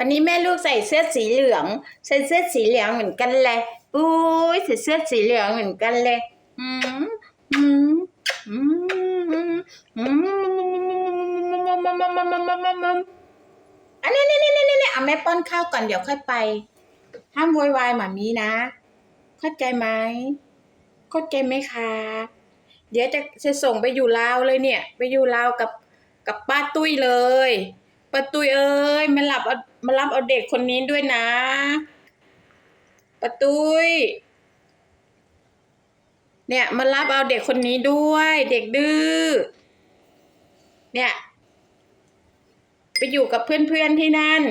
วันนี้แม่ลูกใส่เสื้อสีเหลืองใส่เสื้อสีเหลืองเหมือนกันเลยอุ้ยใส่เสื้อสีเหลืองเหมือนกันเลยอืมอืมอืมอืมอันนี้นี่นี่นี่นี่เอาแม่ป้อนข้าวก่อนเดี๋ยวค่อยไป ห้ามโวยวายหมามีนะ เข้าใจไหมเข้าใจไหมคะเดี๋ยวจะจะส่งไปอยู่ลาวเลยเนี่ย ไปอยู่ลาวกับกับป้าตุ้ยเลย ประตุยเอ้ยมารับเอามารับเอาเด็กคนนี้ด้วยนะ ประตุยเนี่ยมารับเอาเด็กคนนี้ด้วย เด็กดื้อเนี่ย ไปอยู่กับเพื่อนๆที่นั่น